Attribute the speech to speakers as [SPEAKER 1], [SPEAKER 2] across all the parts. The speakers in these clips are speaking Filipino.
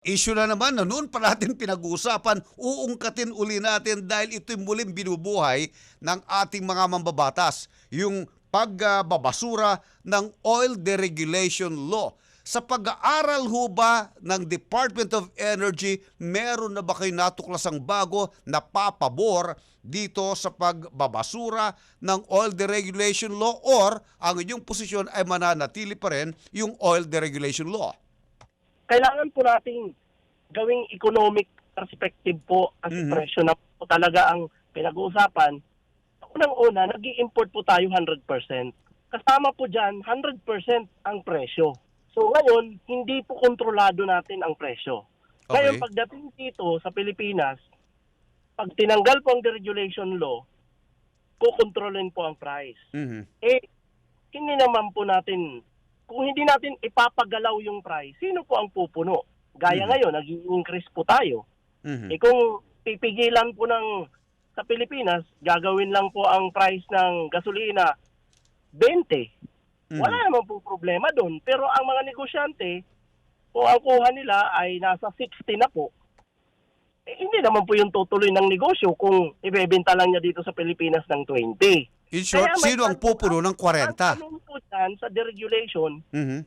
[SPEAKER 1] issue na naman na noon pa natin pinag-uusapan, uungkatin uli natin dahil ito'y muling binubuhay ng ating mga mambabatas. Yung pagbabasura ng Oil Deregulation Law. Sa pag-aaral ho ba ng Department of Energy, meron na ba kayo natuklasang bago na papabor dito sa pagbabasura ng Oil Deregulation Law or ang inyong posisyon ay mananatili pa rin yung Oil Deregulation Law?
[SPEAKER 2] Kailangan po nating gawing economic perspective po kasi
[SPEAKER 1] Mhm.
[SPEAKER 2] presyo na po talaga ang pinag-uusapan. Unang-una, nag import po tayo 100%. Kasama po dyan, 100% ang presyo. So ngayon, hindi po kontrolado natin ang presyo. Ngayon,
[SPEAKER 1] Okay.
[SPEAKER 2] pagdating dito sa Pilipinas, pag tinanggal po ang deregulation law, kukontrolin po ang price
[SPEAKER 1] Mhm.
[SPEAKER 2] eh, hindi naman po natin, kung hindi natin ipapagalaw yung price, sino po ang pupuno? Gaya
[SPEAKER 1] Mhm.
[SPEAKER 2] ngayon, nag increase po tayo.
[SPEAKER 1] Mhm.
[SPEAKER 2] Eh kung pipigilan po ng sa Pilipinas, gagawin lang po ang price ng gasolina 20.
[SPEAKER 1] Mhm.
[SPEAKER 2] Wala naman po problema doon. Pero ang mga negosyante, kung ang kuha nila ay nasa 60 na po, eh, hindi naman po yung tutuloy ng negosyo kung ibebenta lang niya dito sa Pilipinas ng 20.
[SPEAKER 1] In short,
[SPEAKER 2] Kaya may
[SPEAKER 1] sino ang
[SPEAKER 2] tanong-
[SPEAKER 1] pupuno ng
[SPEAKER 2] Ang
[SPEAKER 1] 40?
[SPEAKER 2] tanong po dyan sa deregulation,
[SPEAKER 1] Mhm.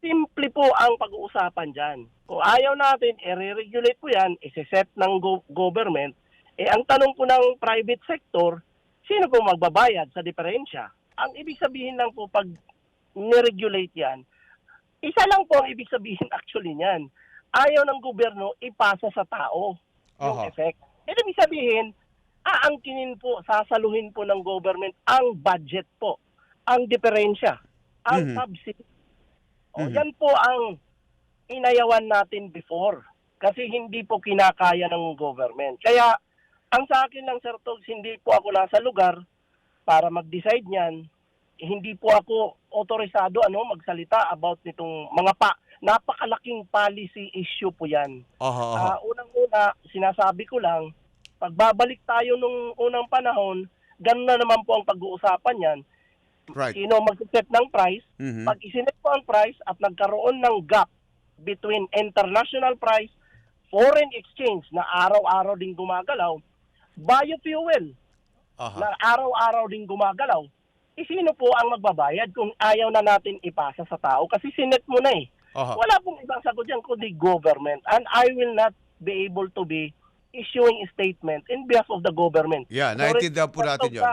[SPEAKER 2] simple po ang pag-uusapan dyan. Kung ayaw natin, i-regulate po yan, isi-set ng go- government, eh ang tanong po ng private sector, sino po magbabayad sa diferensya? Ang ibig sabihin lang po pag ni-regulate yan, isa lang po ang ibig sabihin actually niyan. Ayaw ng gobyerno ipasa sa tao yung
[SPEAKER 1] Aha.
[SPEAKER 2] effect. Eh, ibig sabihin, aangkinin po, sasaluhin po ng government ang budget po, ang diferensya, ang
[SPEAKER 1] Mhm.
[SPEAKER 2] subsidy. O,
[SPEAKER 1] Mhm.
[SPEAKER 2] Yan po ang inayawan natin before kasi hindi po kinakaya ng government. Kaya ang sa akin lang Sir Togs, hindi po ako nasa lugar para mag-decide niyan. Hindi po ako otorisado ano magsalita about nitong mga pa napakalaking policy issue po 'yan.
[SPEAKER 1] Aha.
[SPEAKER 2] Ah, unang-una, sinasabi ko lang, pagbabalik tayo nung unang panahon, ganun na naman po ang pag-uusapan yan.
[SPEAKER 1] right.
[SPEAKER 2] Sino mag-set ng price,
[SPEAKER 1] Mhm.
[SPEAKER 2] pag isinet po ang price at nagkaroon ng gap between international price, foreign exchange na araw-araw din gumagalaw, biofuel
[SPEAKER 1] Aha.
[SPEAKER 2] na araw-araw din gumagalaw, eh, sino po ang magbabayad kung ayaw na natin ipasa sa tao? Kasi sinet mo na eh.
[SPEAKER 1] Aha.
[SPEAKER 2] Wala pong ibang sagot dyan kundi government. And I will not be able to be issuing a statement in behalf of the government.
[SPEAKER 1] Yeah, naintindihan po natin yun.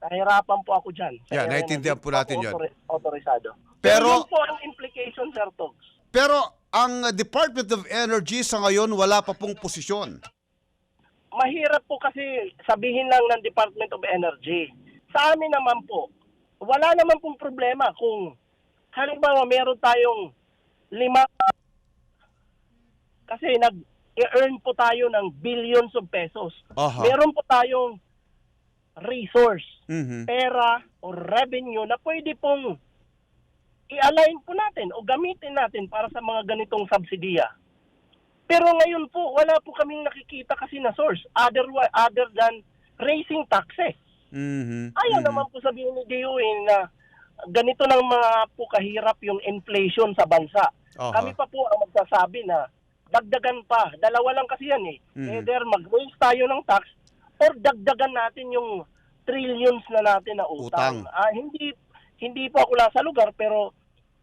[SPEAKER 2] Nahirapan po ako dyan.
[SPEAKER 1] Yeah,
[SPEAKER 2] Kaya
[SPEAKER 1] naintindihan
[SPEAKER 2] hindi
[SPEAKER 1] po natin yun.
[SPEAKER 2] autori- Autorisado.
[SPEAKER 1] Pero-
[SPEAKER 2] Pero yun po ang implication, Sir Togs.
[SPEAKER 1] Pero ang Department of Energy sa ngayon wala pa pong posisyon.
[SPEAKER 2] mahirap po kasi sabihin lang ng Department of Energy. Sa amin naman po, wala naman pong problema kung halimbawa meron tayong lima kasi nag-earn po tayo ng billions of pesos.
[SPEAKER 1] Aha.
[SPEAKER 2] Meron po tayong resource,
[SPEAKER 1] Mhm.
[SPEAKER 2] pera o revenue na pwede pong i-align po natin o gamitin natin para sa mga ganitong subsidiya. Pero ngayon po, wala po kaming nakikita kasi na source other, other than raising taxes.
[SPEAKER 1] Mhm.
[SPEAKER 2] Ayaw
[SPEAKER 1] Mhm.
[SPEAKER 2] naman po sabihin ni DOE na ganito lang mga po kahirap yung inflation sa bansa.
[SPEAKER 1] Aha.
[SPEAKER 2] Kami pa po ang magsasabi na dagdagan pa. Dalawa lang kasi yan eh.
[SPEAKER 1] Mhm.
[SPEAKER 2] Either mag-raise tayo ng tax or dagdagan natin yung trillions na natin na utang.
[SPEAKER 1] Utang.
[SPEAKER 2] Ah, hindi hindi po ako nasa lugar pero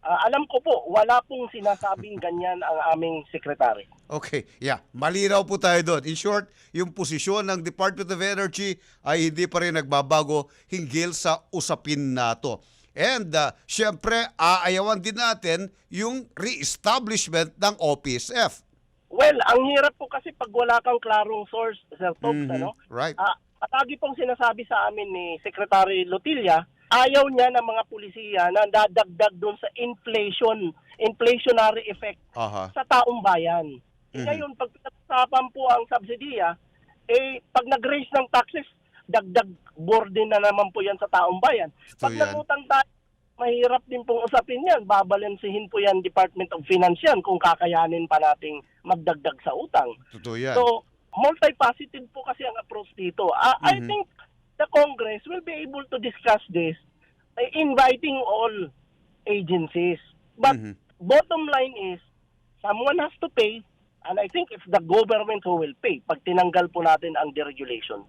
[SPEAKER 2] ah, alam ko po wala pong sinasabing ganyan ang aming sekretary.
[SPEAKER 1] Okay, yeah. Malinaw po tayo doon. In short, yung posisyon ng Department of Energy ay hindi pa rin nagbabago hinggil sa usapin na to. And uh, syempre, aayawan din natin yung re-establishment ng OPSF.
[SPEAKER 2] Well, ang hirap po kasi pag wala kang klarong source, Sir Togs,
[SPEAKER 1] Mhm.
[SPEAKER 2] ano?
[SPEAKER 1] Right.
[SPEAKER 2] Ah, at lagi pong sinasabi sa amin ni Secretary Lotilla, ayaw niya ng mga pulisiya na dadagdag doon sa inflation, inflationary effect
[SPEAKER 1] Aha.
[SPEAKER 2] sa taong bayan.
[SPEAKER 1] Mhm.
[SPEAKER 2] Ngayon, pag pinag-usapan po ang subsidiya, eh, pag nag-raise ng taxes, dagdag burden na naman po yan sa taong bayan. Pag
[SPEAKER 1] yan.
[SPEAKER 2] nangutang tayo, mahirap din pong usapin yan. Babalansihin po yan Department of Finance yan kung kakayanin pa nating magdagdag sa utang.
[SPEAKER 1] Totoo yan.
[SPEAKER 2] So, multifaceted po kasi ang approach dito. Ah, I
[SPEAKER 1] Mhm.
[SPEAKER 2] think the Congress will be able to discuss this eh, inviting all agencies. But
[SPEAKER 1] Mhm.
[SPEAKER 2] bottom line is, someone has to pay And I think it's the government who will pay pag tinanggal po natin ang deregulation.